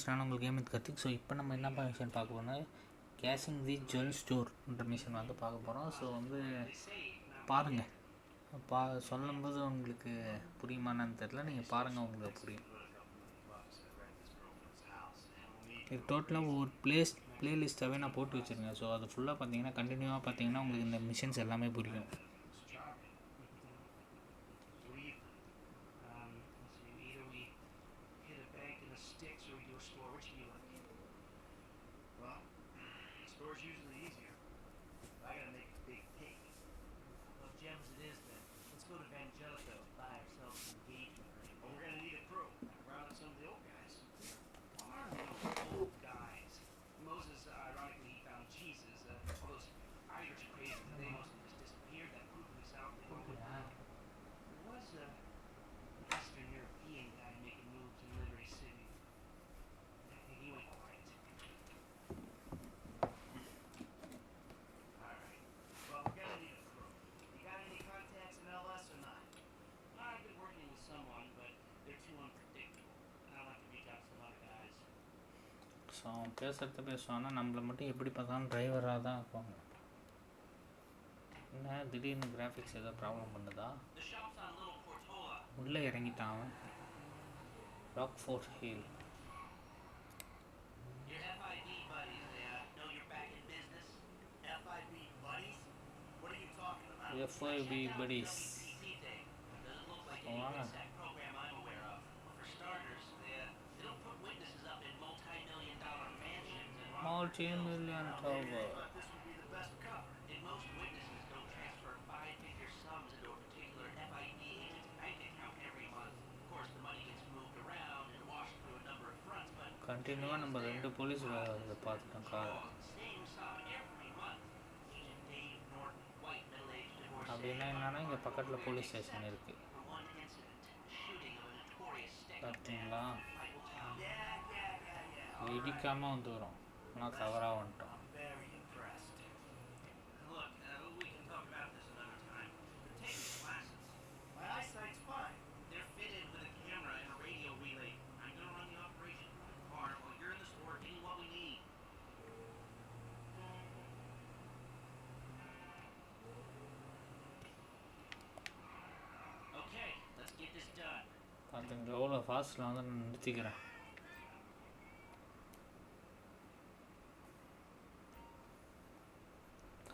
ஸ்டான உங்களுக்கு கேம் கற்றுக்கு ஸோ இப்போ நம்ம என்ன மிஷன் பார்க்க போகிறோம்னா கேஷிங் தி ஜுவல் ஸ்டோர்ன்ற மிஷன் வந்து பார்க்க போகிறோம் ஸோ வந்து பாருங்கள் பா சொல்லும்போது உங்களுக்கு புரியுமான்னு தெரில நீங்கள் பாருங்கள் உங்களுக்கு புரியும். இது டோட்டலாக ஒவ்வொரு பிளேஸ் ப்ளேலிஸ்ட்டாகவே நான் போட்டு வச்சுருக்கேன். ஸோ அது ஃபுல்லாக பார்த்தீங்கன்னா கண்டினியூவாக பார்த்தீங்கன்னா உங்களுக்கு இந்த மிஷின்ஸ் எல்லாமே புரியும். அவன் பேசுகிறத பேசுவான்னா நம்மளை மட்டும் எப்படி பார்த்தாலும் டிரைவராக தான் இருப்பாங்க. என்ன? திடீர்னு கிராஃபிக்ஸ் ஏதோ ப்ராப்ளம் பண்ணுதா? உள்ளே இறங்கிட்டான் அவன். ராக் ஃபோர்ட் ஹில் எஃப்ஐபி படிஸ் வாங்க. 14 million turbo. கண்டினியூவாக நம்ம ரெண்டு போலீஸ் இதை பார்த்துட்டோம் காரை அப்படின்னா என்னென்னா இங்கே பக்கத்தில் போலீஸ் ஸ்டேஷன் இருக்குது பார்த்தீங்களா வெடிக்காமல் வந்து வரும். మనం కవర్ ఉంటాం கொஞ்சம் எவ்வளோ ஃபாஸ்ட்டில் வந்து நிறுத்திக்கிறேன்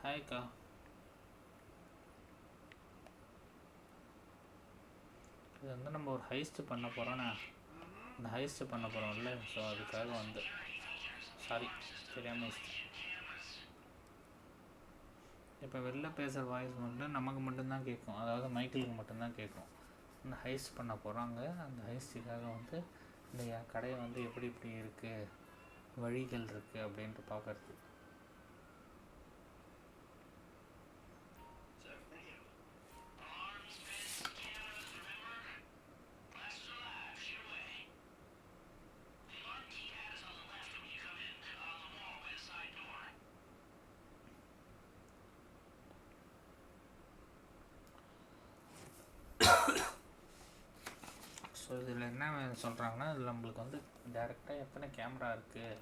ஹாய்க்கா இது வந்து நம்ம ஒரு ஹைஸ்ட் பண்ண போகிறோன்னா இந்த ஹைஸ்ட் பண்ண போகிறோம்ல ஸோ அதுக்காக வந்து சாரி தெரியாமல் இப்போ வெளில பேசுகிற வாய்ஸ் மட்டும் நமக்கு மட்டும்தான் கேட்கும். அதாவது மைக்கிளுக்கு மட்டும்தான் கேட்கும். இந்த ஹைஸ்ட் பண்ண போகிறாங்க அந்த ஹைஸ்டுக்காக வந்து இந்த கடையை வந்து எப்படி இப்படி இருக்குது வழிகள் இருக்குது அப்படின்ட்டு பார்க்குறது ஸோ இதில் என்ன சொல்கிறாங்கன்னா இதில் நம்மளுக்கு வந்து டேரெக்டாக எத்தனை கேமரா இருக்குது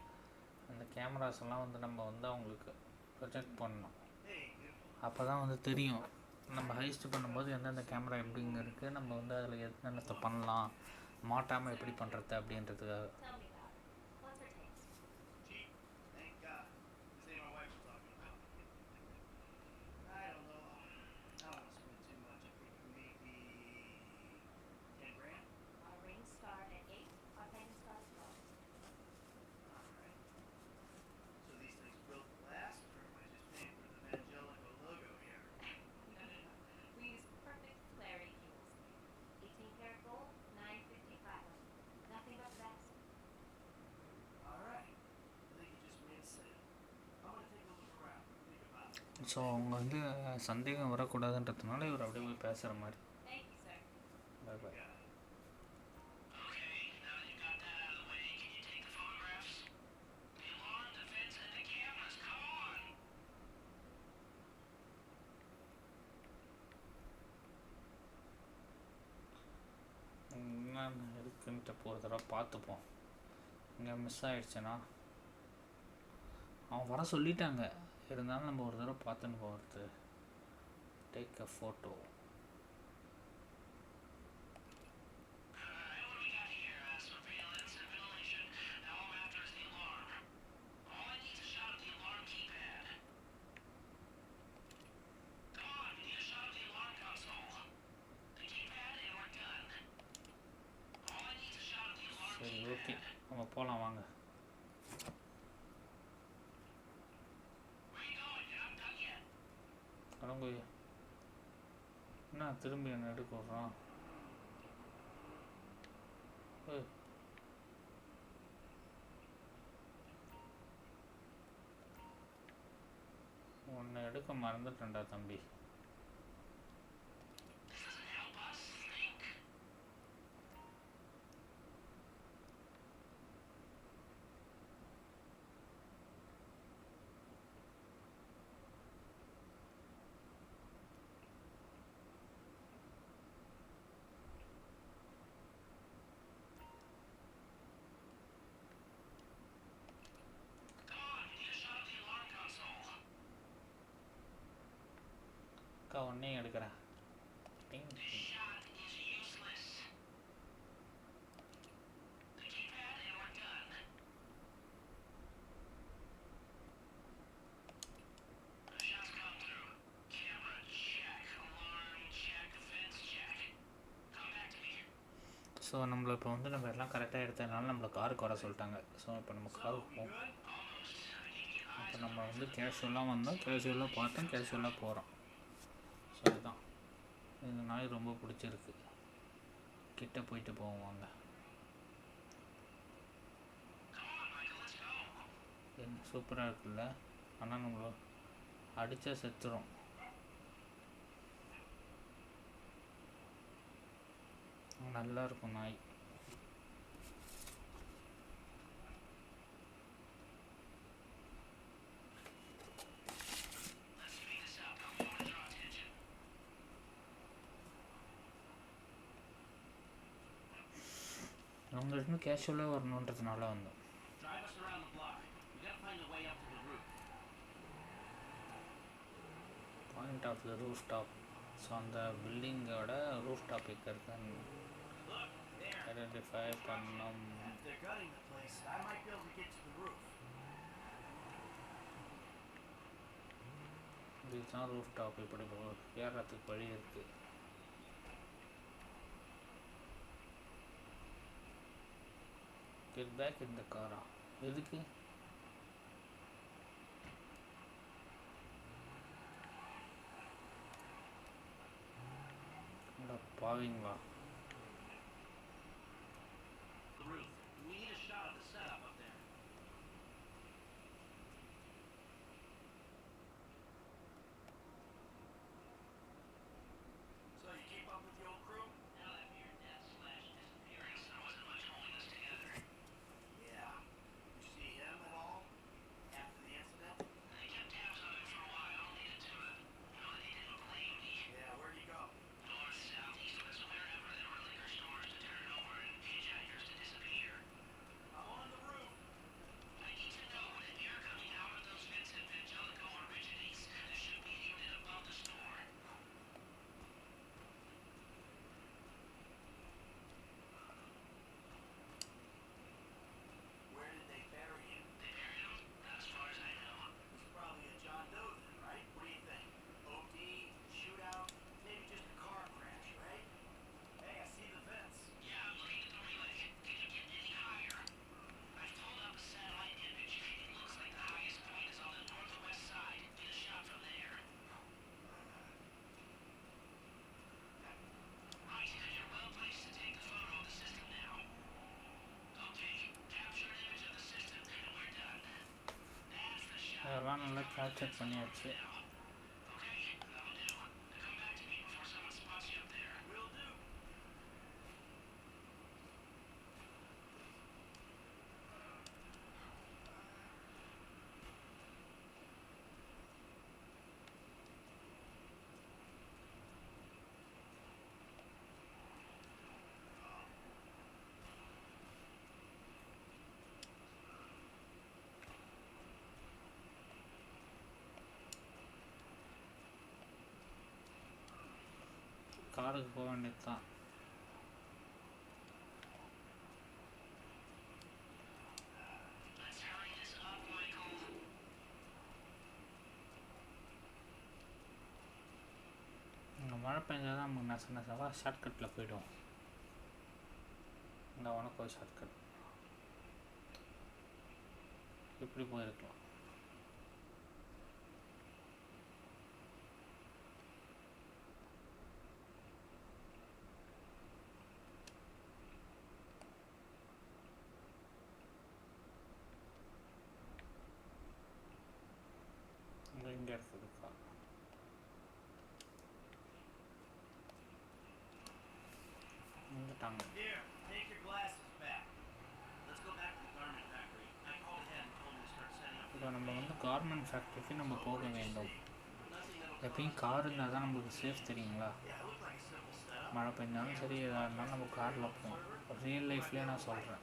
அந்த கேமராஸ் எல்லாம் வந்து நம்ம வந்து அவங்களுக்கு ப்ரொஜெக்ட் பண்ணணும். அப்போ தான் வந்து தெரியும். நம்ம ஹைஸ்ட் பண்ணும்போது எந்தெந்த கேமரா எப்படிங்க இருக்குது நம்ம வந்து அதில் என்னென்னத்தை பண்ணலாம்? மாட்டாமல் எப்படி பண்ணுறது அப்படின்றதுக்காக. ஸோ அவங்க வந்து சந்தேகம் வரக்கூடாதுன்றதுனால இவர் அப்படியே போய் பேசுகிற மாதிரி. பாய் போகிற தடவை பார்த்துப்போம். இங்கே மிஸ் ஆகிடுச்சுன்னா அவன் வர சொல்லிட்டாங்க. இருந்தாலும் நம்ம ஒரு தடவை பார்த்துன்னு போகிறது டேக் அ ஃபோட்டோ பழங்குடி என்ன திரும்பி என்ன எடுக்க விடுறோம் ஒன்று எடுக்க மறந்துட்டேன்டா தம்பி. ஒன்னே எடுக்கிறேன். ஸோ நம்மளை இப்போ வந்து நம்ம எல்லாம் கரெக்டாக எடுத்ததுனால நம்மளை கார் வர சொல்லிட்டாங்க. ஸோ இப்போ நம்ம கார் போகும் இப்போ நம்ம வந்து கேஷுவலாக வந்தோம். கேஷுவலாக பார்த்தோம். கேஷுவலாக போகிறோம் இந்த நாய் ரொம்ப பிடிச்சிருக்கு. கிட்ட போயிட்டு போவாங்க சூப்பராக இருக்குல்ல? ஆனால் நம்மளோ அடித்தா செத்துடும் நல்லாயிருக்கும் நாய். எல்லாருக்குமே கேஷுவலாக வரணுன்றதுனால வந்தோம். Point of the roof top so அந்த பில்டிங்கோட ரூஃப் டாப் எங்கே இருக்குன்னு ஐடென்டிஃபை பண்ணோம். இதுதான் ரூஃப் டாப் இப்படி ஏறத்துக்கு வழி இருக்குது get back in the car எதுக்கு பாவீங்களா Celtics on the outside. கலருக்கு போக வேண்டியது தான் இங்கே மழை பெஞ்சாதான் நமக்கு நெச நெசவாக ஷார்ட்கட்டில் போயிடும் இந்த உனக்கு ஒரு ஷார்ட்கட் எப்படி போயிருக்கலாம். கொடுத்தாங்க இப்போ நம்ம வந்து கார்மெண்ட் ஃபேக்ட்ரிக்கு நம்ம போக வேண்டும். எப்பயும் கார் இருந்தால் தான் நம்மளுக்கு சேஃப் தெரியுங்களா? மழை பெஞ்சாலும் சரி எதாக இருந்தாலும் நம்ம காரில் போகணும் ரியல் லைஃப்லேயே நான் சொல்கிறேன்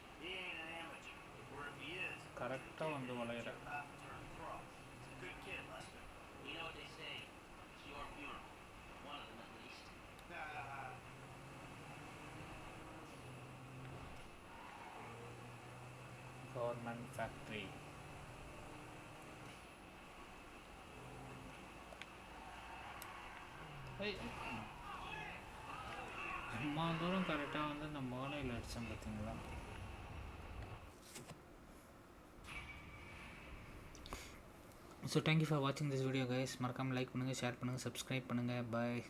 கரெக்டாக வந்து வளையிற கவர்மெண்ட் ஃபேக்ட்ரி அம்மா தூரம் கரெக்டாக வந்து இந்த மோனையில் அடித்தோம் பார்த்தீங்களா ஸோ தேங்க்யூ ஃபார் வாட்சிங் திஸ் வீடியோ கைஸ் மறக்காமல் லைக் பண்ணுங்கள் ஷேர் பண்ணுங்கள் சப்ஸ்கிரைப் பண்ணுங்கள் பாய்